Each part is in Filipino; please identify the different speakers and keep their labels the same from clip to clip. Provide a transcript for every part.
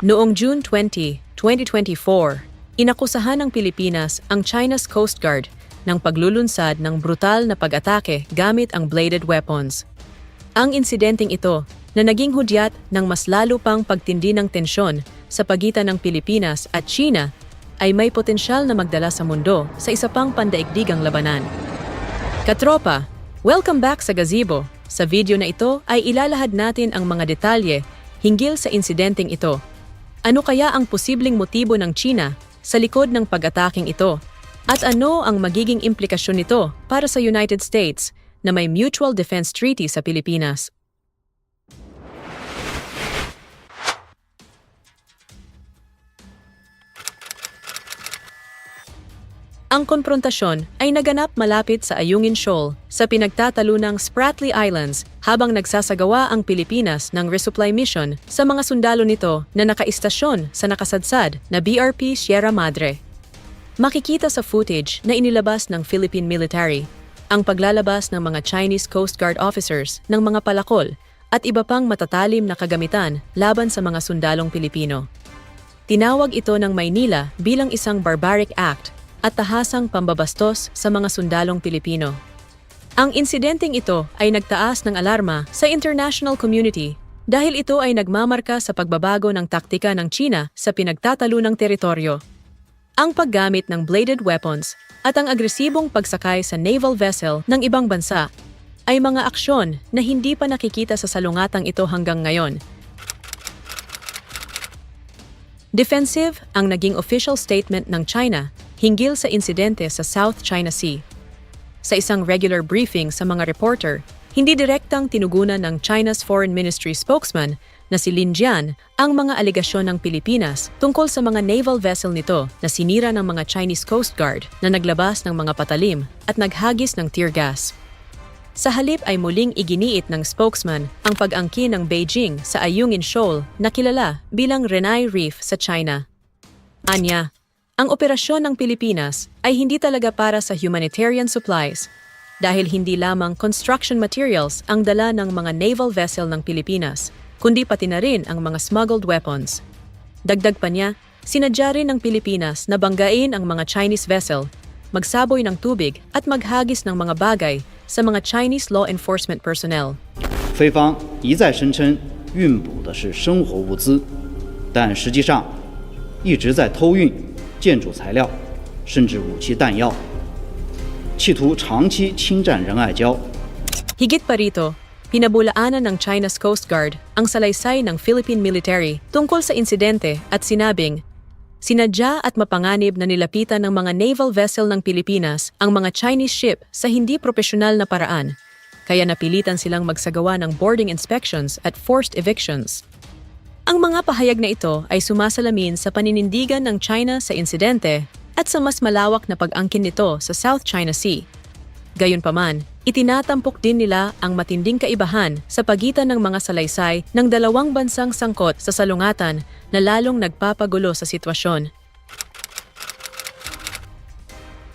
Speaker 1: Noong June 20, 2024, inakusahan ng Pilipinas ang China's Coast Guard ng paglulunsad ng brutal na pag-atake gamit ang bladed weapons. Ang insidenteng ito na naging hudyat ng mas lalo pang pagtindi ng tensyon sa pagitan ng Pilipinas at China ay may potensyal na magdala sa mundo sa isa pang pandaigdigang labanan. Katropa, welcome back sa Gazebo. Sa video na ito ay ilalahad natin ang mga detalye hinggil sa insidenteng ito. Ano kaya ang posibleng motibo ng China sa likod ng pag-ataking ito? At ano ang magiging implikasyon nito para sa United States na may Mutual Defense Treaty sa Pilipinas? Ang konfrontasyon ay naganap malapit sa Ayungin Shoal sa pinagtatalunang Spratly Islands habang nagsasagawa ang Pilipinas ng resupply mission sa mga sundalo nito na nakaistasyon sa nakasadsad na BRP Sierra Madre. Makikita sa footage na inilabas ng Philippine military ang paglalabas ng mga Chinese Coast Guard officers ng mga palakol at iba pang matatalim na kagamitan laban sa mga sundalong Pilipino. Tinawag ito ng Maynila bilang isang barbaric act at tahasang pambabastos sa mga sundalong Pilipino. Ang insidenteng ito ay nagtaas ng alarma sa international community dahil ito ay nagmamarka sa pagbabago ng taktika ng China sa pinagtatalunang teritoryo. Ang paggamit ng bladed weapons at ang agresibong pagsakay sa naval vessel ng ibang bansa ay mga aksyon na hindi pa nakikita sa salungatang ito hanggang ngayon. Defensive ang naging official statement ng China hinggil sa insidente sa South China Sea. Sa isang regular briefing sa mga reporter, hindi direktang tinugunan ng China's Foreign Ministry spokesman na si Lin Jian ang mga alegasyon ng Pilipinas tungkol sa mga naval vessel nito na sinira ng mga Chinese Coast Guard na naglabas ng mga patalim at naghagis ng tear gas. Sa halip ay muling iginiit ng spokesman ang pag-angkin ng Beijing sa Ayungin Shoal na kilala bilang Renai Reef sa China. Anya, ang operasyon ng Pilipinas ay hindi talaga para sa humanitarian supplies dahil hindi lamang construction materials ang dala ng mga naval vessel ng Pilipinas, kundi pati na rin ang mga smuggled weapons. Dagdag pa niya, sinadya rin ng Pilipinas na banggain ang mga Chinese vessel, magsaboy ng tubig at maghagis ng mga bagay sa mga Chinese law enforcement personnel.
Speaker 2: 菲方一再声称运补的是生活物资，但实际上一直在偷运建筑材料，甚至武器弹药，企图长期侵占仁爱礁。
Speaker 1: Higit pa rito, pinabulaanan ng China's Coast Guard ang salaysay ng Philippine military tungkol sa insidente at sinabing, Sinadya at mapanganib na nilapitan ng mga naval vessel ng Pilipinas ang mga Chinese ship sa hindi propesyonal na paraan, kaya napilitan silang magsagawa ng boarding inspections at forced evictions. Ang mga pahayag na ito ay sumasalamin sa paninindigan ng China sa insidente at sa mas malawak na pag-angkin nito sa South China Sea. Gayunpaman, itinatampok din nila ang matinding kaibahan sa pagitan ng mga salaysay ng dalawang bansang sangkot sa salungatan na lalong nagpapagulo sa sitwasyon.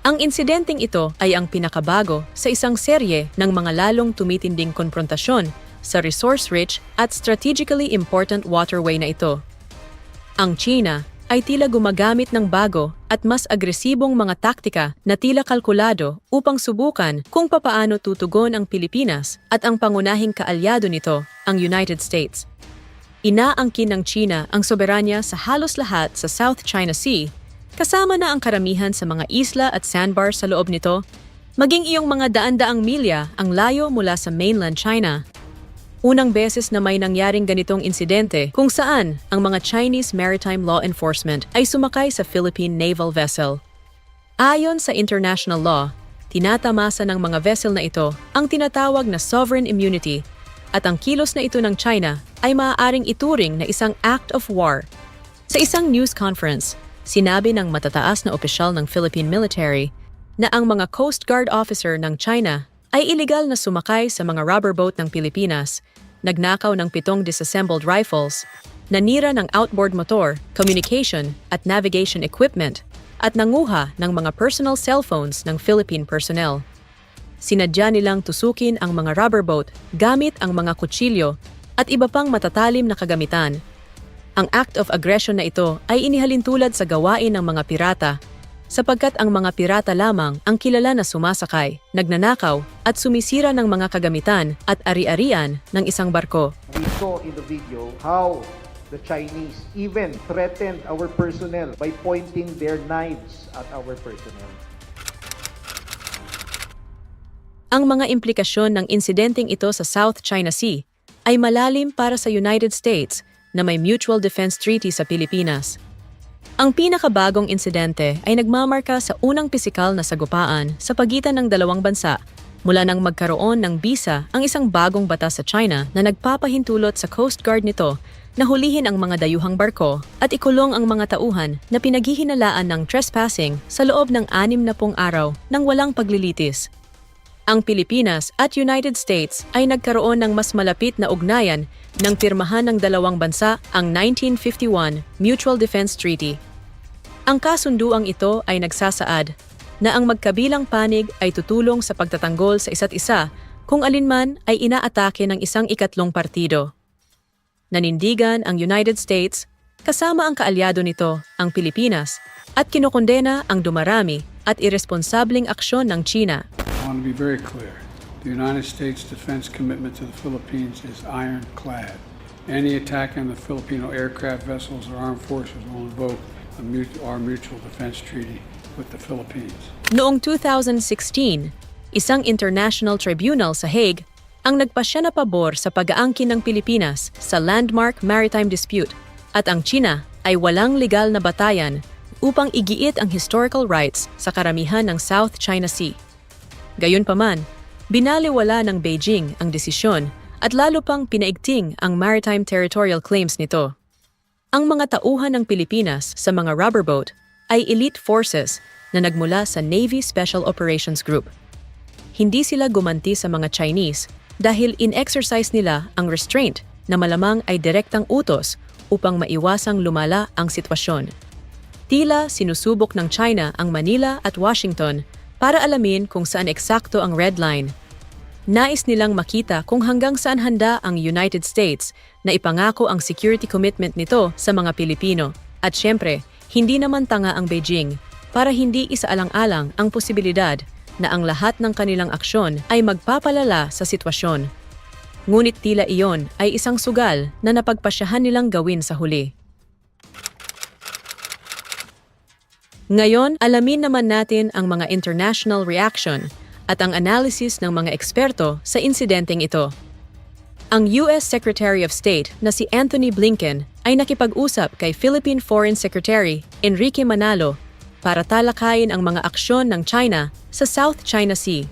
Speaker 1: Ang insidenteng ito ay ang pinakabago sa isang serye ng mga lalong tumitinding konfrontasyon sa resource-rich at strategically important waterway na ito. Ang China ay tila gumagamit ng bago at mas agresibong mga taktika na tila kalkulado upang subukan kung papaano tutugon ang Pilipinas at ang pangunahing kaalyado nito, ang United States. Inaangkin ng China ang soberanya sa halos lahat sa South China Sea, kasama na ang karamihan sa mga isla at sandbar sa loob nito, maging iyong mga daan-daang milya ang layo mula sa mainland China Unang beses na may nangyaring ganitong insidente kung saan ang mga Chinese Maritime Law Enforcement ay sumakay sa Philippine naval vessel. Ayon sa international law, tinatamasa ng mga vessel na ito ang tinatawag na sovereign immunity at ang kilos na ito ng China ay maaaring ituring na isang act of war. Sa isang news conference, sinabi ng matataas na opisyal ng Philippine military na ang mga Coast Guard officer ng China ay iligal na sumakay sa mga rubber boat ng Pilipinas, nagnakaw ng pitong disassembled rifles, nanira ng outboard motor, communication at navigation equipment, at nanguha ng mga personal cellphones ng Philippine personnel. Sinadya nilang tusukin ang mga rubber boat gamit ang mga kutsilyo at iba pang matatalim na kagamitan. Ang act of aggression na ito ay inihalin tulad sa gawain ng mga pirata sapagkat ang mga pirata lamang ang kilala na sumasakay, nagnanakaw at sumisira ng mga kagamitan at ari-arian ng isang barko.
Speaker 3: We saw in the video how the Chinese even threatened our personnel by pointing their knives at our personnel.
Speaker 1: Ang mga implikasyon ng insidenteng ito sa South China Sea ay malalim para sa United States na may Mutual Defense Treaty sa Pilipinas. Ang pinakabagong insidente ay nagmamarka sa unang pisikal na sagupaan sa pagitan ng dalawang bansa mula nang magkaroon ng bisa ang isang bagong batas sa China na nagpapahintulot sa Coast Guard nito na hulihin ang mga dayuhang barko at ikulong ang mga tauhan na pinaghihinalaan ng trespassing sa loob ng anim na pung araw nang walang paglilitis. Ang Pilipinas at United States ay nagkaroon ng mas malapit na ugnayan nang pirmahan ng dalawang bansa ang 1951 Mutual Defense Treaty. Ang kasunduang ito ay nagsasaad na ang magkabilang panig ay tutulong sa pagtatanggol sa isa't isa kung alinman ay inaatake ng isang ikatlong partido. Nanindigan ang United States kasama ang kaalyado nito, ang Pilipinas, at kinokondena ang dumarami at irresponsableng aksyon ng China
Speaker 4: want to be very clear. The United States defense commitment to the Philippines is ironclad. Any attack on the Filipino aircraft vessels or armed forces will invoke a mut- our mutual defense treaty with the Philippines.
Speaker 1: Noong 2016, isang international tribunal sa Hague ang nagpasya na pabor sa pag-aangkin ng Pilipinas sa landmark maritime dispute at ang China ay walang legal na batayan upang igiit ang historical rights sa karamihan ng South China Sea. Gayunpaman, binaliwala ng Beijing ang desisyon at lalo pang pinaigting ang maritime territorial claims nito. Ang mga tauhan ng Pilipinas sa mga rubber boat ay elite forces na nagmula sa Navy Special Operations Group. Hindi sila gumanti sa mga Chinese dahil in-exercise nila ang restraint na malamang ay direktang utos upang maiwasang lumala ang sitwasyon. Tila sinusubok ng China ang Manila at Washington para alamin kung saan eksakto ang red line. Nais nilang makita kung hanggang saan handa ang United States na ipangako ang security commitment nito sa mga Pilipino. At syempre, hindi naman tanga ang Beijing para hindi isaalang-alang ang posibilidad na ang lahat ng kanilang aksyon ay magpapalala sa sitwasyon. Ngunit tila iyon ay isang sugal na napagpasyahan nilang gawin sa huli. Ngayon, alamin naman natin ang mga international reaction at ang analysis ng mga eksperto sa insidenteng ito. Ang US Secretary of State na si Anthony Blinken ay nakipag-usap kay Philippine Foreign Secretary Enrique Manalo para talakayin ang mga aksyon ng China sa South China Sea.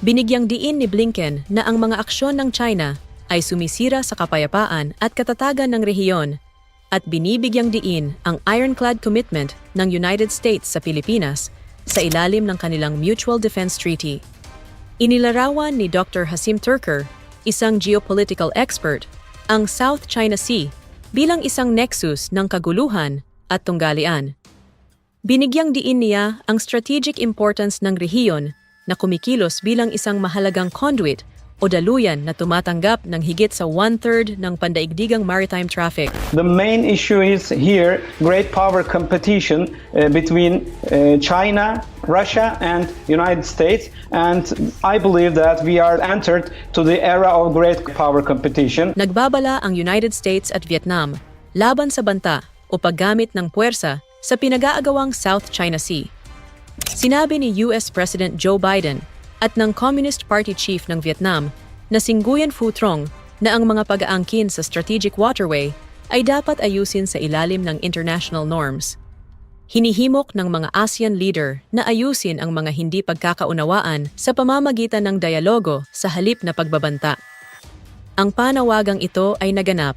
Speaker 1: Binigyang diin ni Blinken na ang mga aksyon ng China ay sumisira sa kapayapaan at katatagan ng rehiyon at binibigyang diin ang ironclad commitment ng United States sa Pilipinas sa ilalim ng kanilang Mutual Defense Treaty. Inilarawan ni Dr. Hasim Turker, isang geopolitical expert, ang South China Sea bilang isang nexus ng kaguluhan at tunggalian. Binigyang diin niya ang strategic importance ng rehiyon na kumikilos bilang isang mahalagang conduit o daluyan na tumatanggap ng higit sa one-third ng pandaigdigang maritime traffic.
Speaker 5: The main issue is here great power competition uh, between uh, China, Russia, and United States, and I believe that we are entered to the era of great power competition.
Speaker 1: Nagbabala ang United States at Vietnam laban sa banta o paggamit ng puwersa sa pinag-aagawang South China Sea. Sinabi ni US President Joe Biden at ng Communist Party Chief ng Vietnam na si Nguyen Phu Trong na ang mga pag-aangkin sa strategic waterway ay dapat ayusin sa ilalim ng international norms. Hinihimok ng mga ASEAN leader na ayusin ang mga hindi pagkakaunawaan sa pamamagitan ng dialogo sa halip na pagbabanta. Ang panawagang ito ay naganap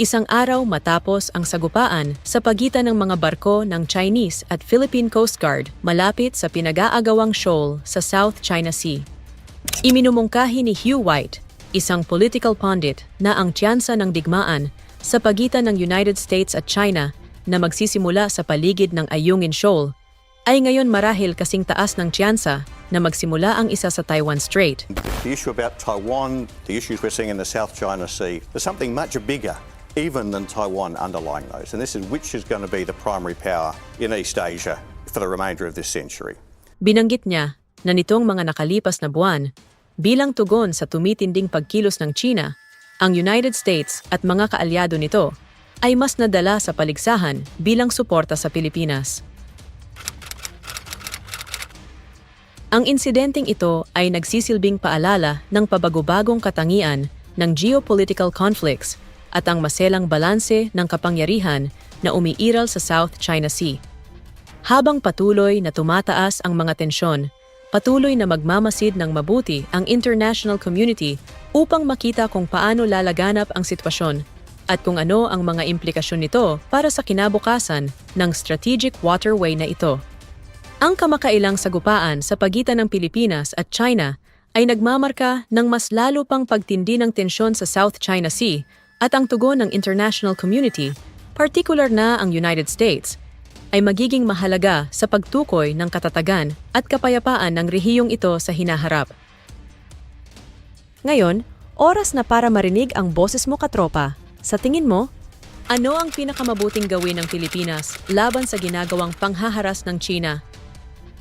Speaker 1: isang araw matapos ang sagupaan sa pagitan ng mga barko ng Chinese at Philippine Coast Guard malapit sa pinag-aagawang shoal sa South China Sea. Iminumungkahi ni Hugh White, isang political pundit, na ang tiyansa ng digmaan sa pagitan ng United States at China na magsisimula sa paligid ng Ayungin Shoal ay ngayon marahil kasing taas ng tiyansa na magsimula ang isa sa Taiwan Strait.
Speaker 6: The issue about Taiwan, the issues we're seeing in the South China Sea, there's something much bigger even than Taiwan underlying those. And this is which is going to be the primary power in East Asia for the remainder of this century.
Speaker 1: Binanggit niya na nitong mga nakalipas na buwan, bilang tugon sa tumitinding pagkilos ng China, ang United States at mga kaalyado nito ay mas nadala sa paligsahan bilang suporta sa Pilipinas. Ang insidenteng ito ay nagsisilbing paalala ng pabagubagong katangian ng geopolitical conflicts at ang maselang balanse ng kapangyarihan na umiiral sa South China Sea. Habang patuloy na tumataas ang mga tensyon, patuloy na magmamasid ng mabuti ang international community upang makita kung paano lalaganap ang sitwasyon at kung ano ang mga implikasyon nito para sa kinabukasan ng strategic waterway na ito. Ang kamakailang sagupaan sa pagitan ng Pilipinas at China ay nagmamarka ng mas lalo pang pagtindi ng tensyon sa South China Sea at ang tugon ng international community, particular na ang United States, ay magiging mahalaga sa pagtukoy ng katatagan at kapayapaan ng rehiyong ito sa hinaharap. Ngayon, oras na para marinig ang boses mo katropa. Sa tingin mo, ano ang pinakamabuting gawin ng Pilipinas laban sa ginagawang panghaharas ng China?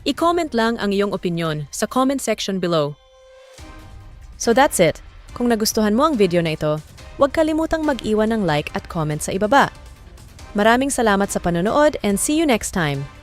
Speaker 1: I-comment lang ang iyong opinion sa comment section below. So that's it. Kung nagustuhan mo ang video na ito, huwag kalimutang mag-iwan ng like at comment sa ibaba. Maraming salamat sa panonood and see you next time.